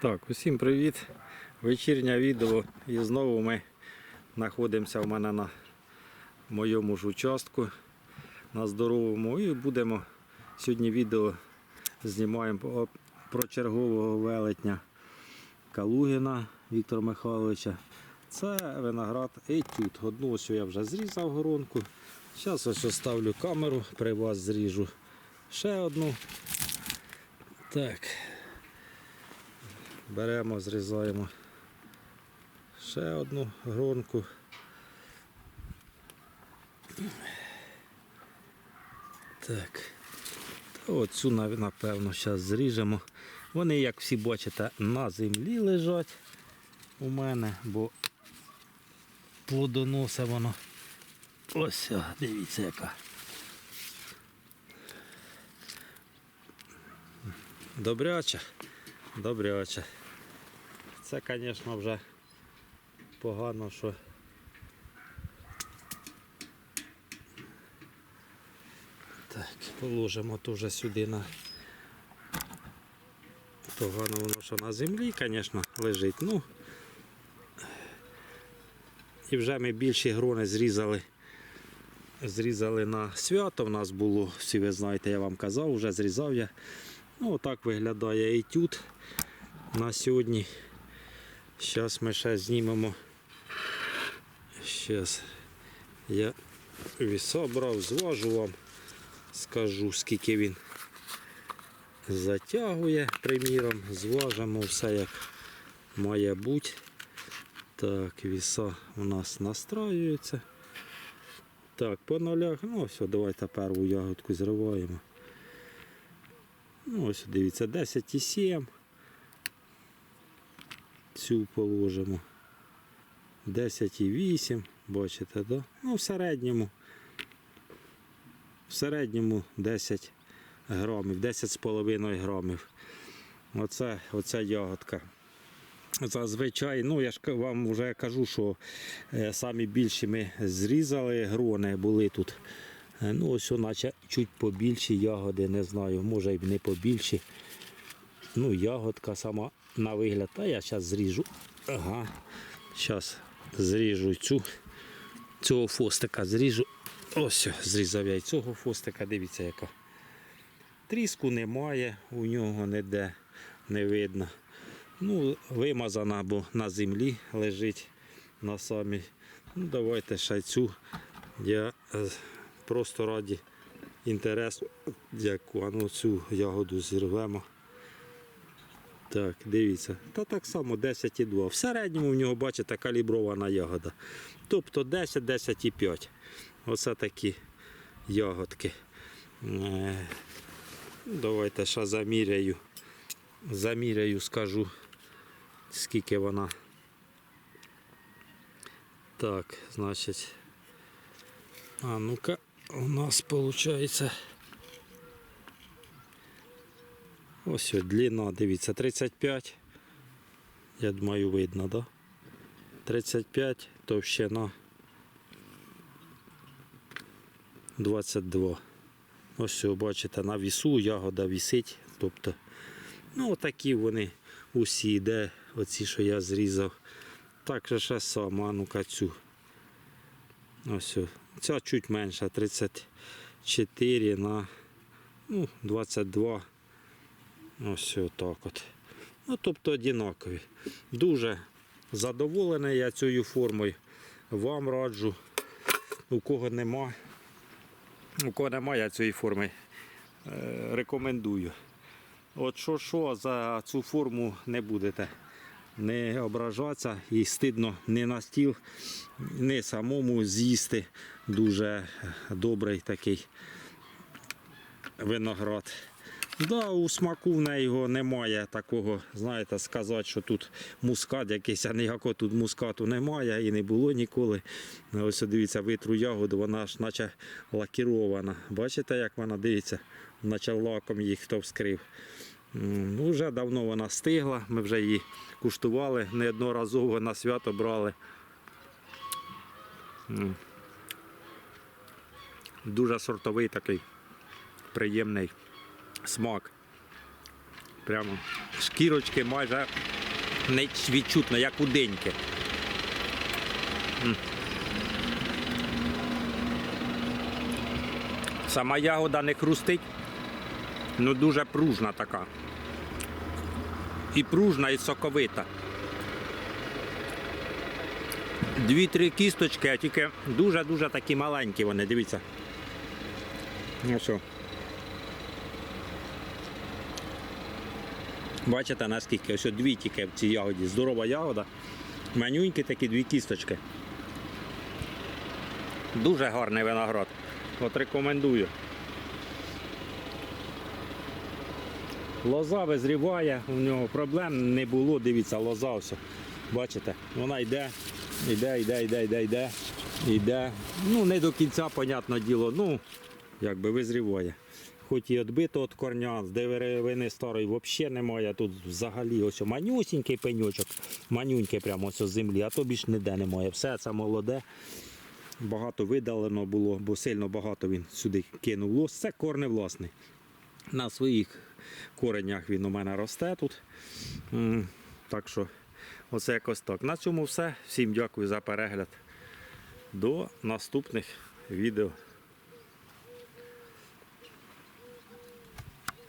Так, усім привіт. Вечірнє відео. І знову ми знаходимося в мене на моєму ж участку на здоровому. І будемо сьогодні відео знімаємо про чергового велетня Калугіна Віктора Михайловича. Це виноград етюд. Одну ось я вже зрізав горонку. Зараз ось оставлю камеру, при вас зріжу ще одну. Так. Беремо, зрізаємо ще одну гронку. Так. Та оцю напевно зараз зріжемо. Вони, як всі бачите, на землі лежать у мене, бо плодоносе воно. Ось, дивіться яка. Добряча. Добряче. Це, звісно, вже погано, що так, положимо теж сюди на погано воно, що на землі, звісно, лежить. Ну, і вже ми більші грони зрізали. Зрізали на свято. В нас було, всі ви знаєте, я вам казав, вже зрізав я. Ну, отак виглядає етюд на сьогодні. Зараз ми ще знімемо. Зараз я віса брав, зважу вам, скажу, скільки він затягує, приміром, зважимо все як має бути. Так, віса у нас настраюється. Так, по нулях, ну все, давайте перву ягодку зриваємо. Ну, ось дивіться, 10,7. Цю положимо. 10,8, бачите, да? Ну, в середньому. В середньому 10 грамів, 10,5 грамів. Оце, оця ягодка. Зазвичай, ну я ж вам вже кажу, що е, самі більші ми зрізали грони, були тут. Е, Ну, ось, наче чуть побільші ягоди, не знаю, може й не побільші. Ну, ягодка сама на вигляд. Та я зараз зріжу. Ага. Зараз зріжу цю, цього фостика зріжу. Ось зрізав я і цього фостика, дивіться яка. Тріску немає, у нього ніде не видно. Ну, вимазана, бо на землі лежить на самій. Ну, давайте ще цю. Я е, просто раді інтересу, яку а ну, цю ягоду зірвемо. Так, дивіться. Та так само 10,2. В середньому в нього, бачите, калібрована ягода. Тобто 10, 10,5. Оце такі ягодки. Е, Давайте ще заміряю. Заміряю, скажу, скільки вона. Так, значить. А ну-ка, у нас виходить. Ось от, длина, дивіться, 35. Я думаю, видно, да? 35, товщина 22. Ось все, бачите, на вісу ягода вісить. Тобто, ну отакі вони усі, де оці, що я зрізав. Так же ще сама, ну-ка цю. Ось. Ця чуть менша, 34 на ну, 22. Ось отак от. Ну, тобто однакові. Дуже задоволений я цією формою. Вам раджу. У кого нема, у кого немає цієї форми, е, рекомендую. От що що за цю форму не будете не ображатися і стидно не на стіл, не самому з'їсти. Дуже добрий такий виноград. Да, у смаку в неї його немає такого, знаєте, сказати, що тут мускат якийсь, а ніякого тут мускату немає і не було ніколи. Ось дивіться, витру ягоду, вона ж наче лакірована. Бачите, як вона дивіться, наче лаком її хто вскрив. Ну, вже давно вона стигла, ми вже її куштували, неодноразово на свято брали. Дуже сортовий такий приємний смак. Прямо шкірочки майже не відчутно, як у деньки. Сама ягода не хрустить, ну дуже пружна така. І пружна, і соковита. Дві-три кісточки, а тільки дуже-дуже такі маленькі вони, дивіться. Ну. Бачите, наскільки ось дві тільки в цій ягоді. Здорова ягода. Манюнькі такі дві кісточки. Дуже гарний виноград. От рекомендую. Лоза визріває, у нього проблем не було. Дивіться, лоза ось. Бачите, вона йде, йде, йде, йде, йде, йде, йде. Ну, не до кінця, понятне діло. Ну, якби визріває. Хоч і відбито від корня, з деревини старої взагалі немає. Тут взагалі ось манюсінький пеньочок, манюнький прямо ось з землі, а то більш ніде немає. Все це молоде. Багато видалено було, бо сильно багато він сюди кинув лос. Це корне власний. На своїх коренях він у мене росте тут. Так що, оце якось так. На цьому все. Всім дякую за перегляд. До наступних відео.